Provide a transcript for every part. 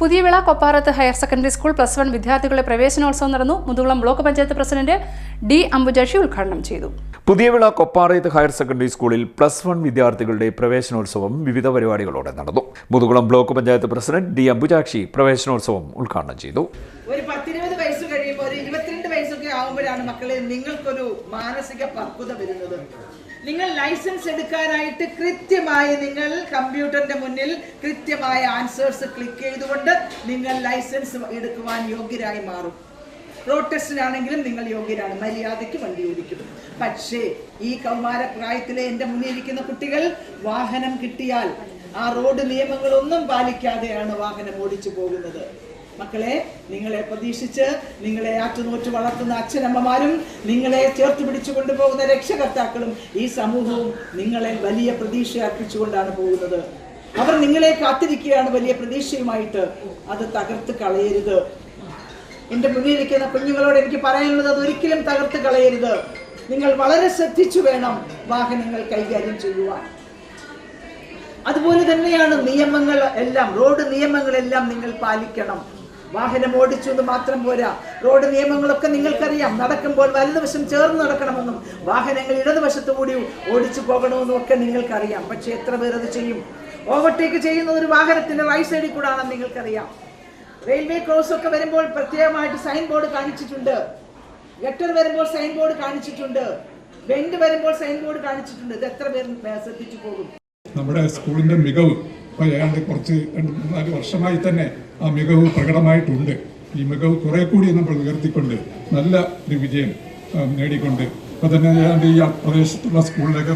Puthiyavila Kopparath higher secondary school plus one വിദ്യാർത്ഥികളുടെ പ്രവേശനോത്സവം നടന്നു. Muthukulam block panchayat president D Ambujakshi ഉദ്ഘാടനം ചെയ്തു. പുതിയവിള കൊപ്പാറയത്ത് ഹയർ സെക്കൻഡറി സ്കൂളിൽ പ്ലസ് വൺ വിദ്യാർത്ഥികളുടെ പ്രവേശനോത്സവം വിവിധ പരിപാടികളോടെ നടന്നു. Muthukulam block panchayat president D Ambujakshi പ്രവേശനോത്സവം ഉദ്ഘാടനം ചെയ്തു. മക്കളെ നിങ്ങൾക്കൊരു മാനസിക പക്വത വരുന്നത്. നിങ്ങൾ ലൈസൻസ് എടുക്കാനായിട്ട് കൃത്യമായി നിങ്ങൾ കമ്പ്യൂട്ടറിന്റെ മുന്നിൽ കൃത്യമായ ആൻസേഴ്സ് ക്ലിക്ക് ചെയ്തുകൊണ്ട് നിങ്ങൾ ലൈസൻസ് എടുക്കുവാൻ യോഗ്യരായി മാറും. റോഡ് ടെസ്റ്റിനാണെങ്കിലും നിങ്ങൾ യോഗ്യരാണ്. മര്യാദയ്ക്ക് വണ്ടി ഓടിക്കും. പക്ഷേ ഈ കൗമാര പ്രായത്തിലെ എന്റെ മുന്നിൽ ഇരിക്കുന്ന കുട്ടികൾ വാഹനം കിട്ടിയാൽ ആ റോഡ് നിയമങ്ങളൊന്നും പാലിക്കാതെയാണ് വാഹനം ഓടിച്ചു പോകുന്നത്. മക്കളെ നിങ്ങളെ പ്രതീക്ഷിച്ച് നിങ്ങളെ ആറ്റുനോറ്റ് വളർത്തുന്ന അച്ഛനമ്മമാരും നിങ്ങളെ ചേർത്ത് പിടിച്ചു കൊണ്ടുപോകുന്ന രക്ഷകർത്താക്കളും ഈ സമൂഹവും നിങ്ങളെ വലിയ പ്രതീക്ഷ അർപ്പിച്ചുകൊണ്ടാണ് പോകുന്നത്. അവർ നിങ്ങളെ കാത്തിരിക്കുകയാണ് വലിയ പ്രതീക്ഷയുമായിട്ട്. അത് തകർത്ത് കളയരുത്. എന്റെ മുന്നിലിരിക്കുന്ന കുഞ്ഞുങ്ങളോട് എനിക്ക് പറയാനുള്ളത് ഒരിക്കലും തകർത്ത് കളയരുത്. നിങ്ങൾ വളരെ ശ്രദ്ധിച്ചു വേണം വാഹനങ്ങൾ കൈകാര്യം ചെയ്യുവാൻ. അതുപോലെ തന്നെയാണ് നിയമങ്ങൾ എല്ലാം റോഡ് നിയമങ്ങളെല്ലാം നിങ്ങൾ പാലിക്കണം. വാഹനം ഓടിച്ചു എന്ന് മാത്രം പോരാ. റോഡ് നിയമങ്ങളൊക്കെ നിങ്ങൾക്കറിയാം. നടക്കുമ്പോൾ വലതുവശം ചേർന്ന് നടക്കണമെന്നും വാഹനങ്ങൾ ഇടതുവശത്തു കൂടി ഓടിച്ചു പോകണമെന്നും ഒക്കെ നിങ്ങൾക്കറിയാം. പക്ഷെ എത്ര പേർ അത് ചെയ്യും? ഓവർടേക്ക് ചെയ്യുന്ന ഒരു വാഹനത്തിന്റെ റൈറ്റ് സൈഡിൽ കൂടെ ആണെന്ന് നിങ്ങൾക്കറിയാം. റെയിൽവേ ക്രോസ് ഒക്കെ വരുമ്പോൾ പ്രത്യേകമായിട്ട് സൈൻ ബോർഡ് കാണിച്ചിട്ടുണ്ട്. ഗട്ടർ വരുമ്പോൾ സൈൻ ബോർഡ് കാണിച്ചിട്ടുണ്ട്. ബെൻഡ് വരുമ്പോൾ സൈൻ ബോർഡ് കാണിച്ചിട്ടുണ്ട്. ഇത് എത്ര പേർ ശ്രദ്ധിച്ചു പോകും? നമ്മുടെ സ്കൂളിന്റെ മികവ് ഏതാണ്ട് കുറച്ച് രണ്ട് മൂന്നാൽ വർഷമായി തന്നെ ആ മികവ് പ്രകടമായിട്ടുണ്ട്. ഈ മികവ് കുറെ കൂടി നമ്മൾ ഉയർത്തിക്കൊണ്ട് നല്ല ഒരു വിജയം നേടിക്കൊണ്ട്. ഇപ്പം തന്നെ ഞാൻ ഈ പ്രദേശത്തുള്ള സ്കൂളിലൊക്കെ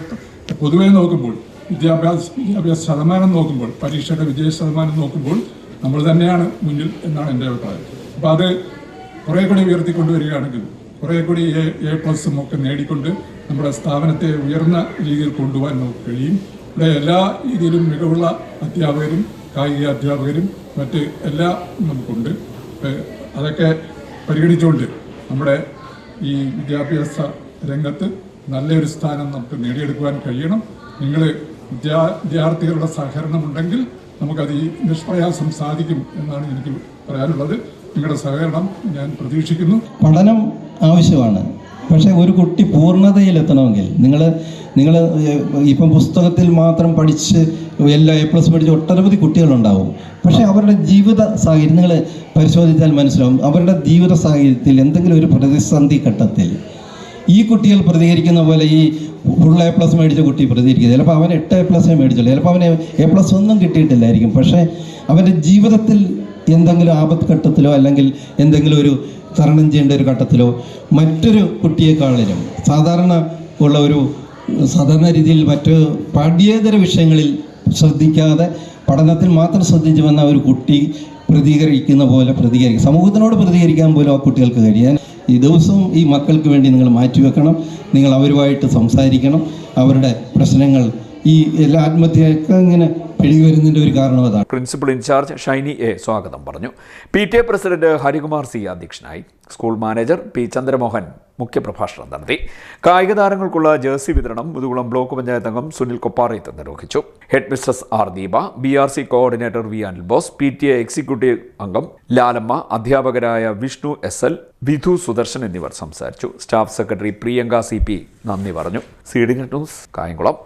പൊതുവേ നോക്കുമ്പോൾ വിദ്യാഭ്യാസ വിദ്യാഭ്യാസ ശതമാനം നോക്കുമ്പോൾ പരീക്ഷയുടെ വിജയ ശതമാനം നോക്കുമ്പോൾ നമ്മൾ തന്നെയാണ് മുന്നിൽ എന്നാണ് എന്റെ അഭിപ്രായം. അപ്പോൾ അത് കുറേ കൂടി ഉയർത്തിക്കൊണ്ടുവരികയാണെങ്കിൽ കുറേ കൂടി എ എ പ്ലസും ഒക്കെ നേടിക്കൊണ്ട് നമ്മുടെ സ്ഥാപനത്തെ ഉയർന്ന രീതിയിൽ കൊണ്ടുപോകാൻ നമുക്ക് കഴിയും. ഇവിടെ എല്ലാ രീതിയിലും മികവുള്ള അധ്യാപകരും കായിക അധ്യാപകരും മറ്റ് എല്ലാം നമുക്കുണ്ട്. അതൊക്കെ പരിഗണിച്ചുകൊണ്ട് നമ്മുടെ ഈ വിദ്യാഭ്യാസ രംഗത്ത് നല്ലൊരു സ്ഥാനം നമുക്ക് നേടിയെടുക്കുവാൻ കഴിയണം. നിങ്ങൾ വിദ്യാ വിദ്യാർത്ഥികളുടെ സഹകരണം ഉണ്ടെങ്കിൽ നമുക്കത് ഈ നിഷ്പ്രയാസം സാധിക്കും എന്നാണ് എനിക്ക് പറയാനുള്ളത്. നിങ്ങളുടെ സഹകരണം ഞാൻ പ്രതീക്ഷിക്കുന്നു. പഠനം ആവശ്യമാണ്. പക്ഷേ ഒരു കുട്ടി പൂർണതയിലെത്തണമെങ്കിൽ നിങ്ങൾ നിങ്ങൾ ഇപ്പം പുസ്തകത്തിൽ മാത്രം പഠിച്ച് എല്ലാ എ പ്ലസ് പഠിച്ച് ഒട്ടനവധി കുട്ടികളുണ്ടാവും. പക്ഷേ അവരുടെ ജീവിത സാഹചര്യം നിങ്ങൾ പരിശോധിച്ചാൽ മനസ്സിലാവും അവരുടെ ജീവിത സാഹചര്യത്തിൽ എന്തെങ്കിലും ഒരു പ്രതിസന്ധി ഘട്ടത്തിൽ ഈ കുട്ടികൾ പ്രതികരിക്കുന്ന പോലെ ഈ ഫുൾ എ പ്ലസ് മേടിച്ച കുട്ടി പ്രതികരിക്കുന്നത് ചിലപ്പോൾ അവൻ എട്ട് എ പ്ലസ് മേടിച്ചുള്ളൂ. ചിലപ്പോൾ അവന് എ പ്ലസ് ഒന്നും കിട്ടിയിട്ടില്ലായിരിക്കും. പക്ഷേ അവന്റെ ജീവിതത്തിൽ എന്തെങ്കിലും ആപത്ത് ഘട്ടത്തിലോ അല്ലെങ്കിൽ എന്തെങ്കിലും ഒരു തരണം ചെയ്യേണ്ട ഒരു ഘട്ടത്തിലോ മറ്റൊരു കുട്ടിയെക്കാളിലും സാധാരണ ഉള്ള ഒരു സാധാരണ രീതിയിൽ മറ്റ് പാഠ്യേതര വിഷയങ്ങളിൽ ശ്രദ്ധിക്കാതെ പഠനത്തിൽ മാത്രം ശ്രദ്ധിച്ചു വന്ന ഒരു കുട്ടി പ്രതികരിക്കുന്ന പോലെ പ്രതികരിക്കും. സമൂഹത്തിനോട് പ്രതികരിക്കാൻ പോലും ആ കുട്ടികൾക്ക് കഴിയാൻ ഈ ദിവസവും ഈ മക്കൾക്ക് വേണ്ടി നിങ്ങൾ മാറ്റിവെക്കണം. നിങ്ങൾ അവരുമായിട്ട് സംസാരിക്കണം. അവരുടെ പ്രശ്നങ്ങൾ ഈ എല്ലാ ആത്മഹത്യയൊക്കെ ഇങ്ങനെ പിടി ഒരു കാരണം പ്രിൻസിപ്പൽ ഇൻചാർജ് ഷൈനി എ സ്വാഗതം പറഞ്ഞു. P T A president Harikumar C അധ്യക്ഷനായി. സ്കൂൾ മാനേജർ പി ചന്ദ്രമോഹൻ മുഖ്യപ്രഭാഷണം നടത്തി. കായിക താരങ്ങൾക്കുള്ള ജേഴ്സി വിതരണം മുതുകുളം ബ്ലോക്ക് പഞ്ചായത്ത് അംഗം സുനിൽ കൊപ്പാറയത്ത് നിർവഹിച്ചു. Headmistress R Deepa B R C coordinator V Anil Bose P T A executive അംഗം ലാലമ്മ അധ്യാപകരായ വിഷ്ണു എസ് എൽ വിധു സുദർശൻ എന്നിവർ സംസാരിച്ചു. Staff secretary Priyanka C P നന്ദി പറഞ്ഞു. Seeding news Kayamkulam.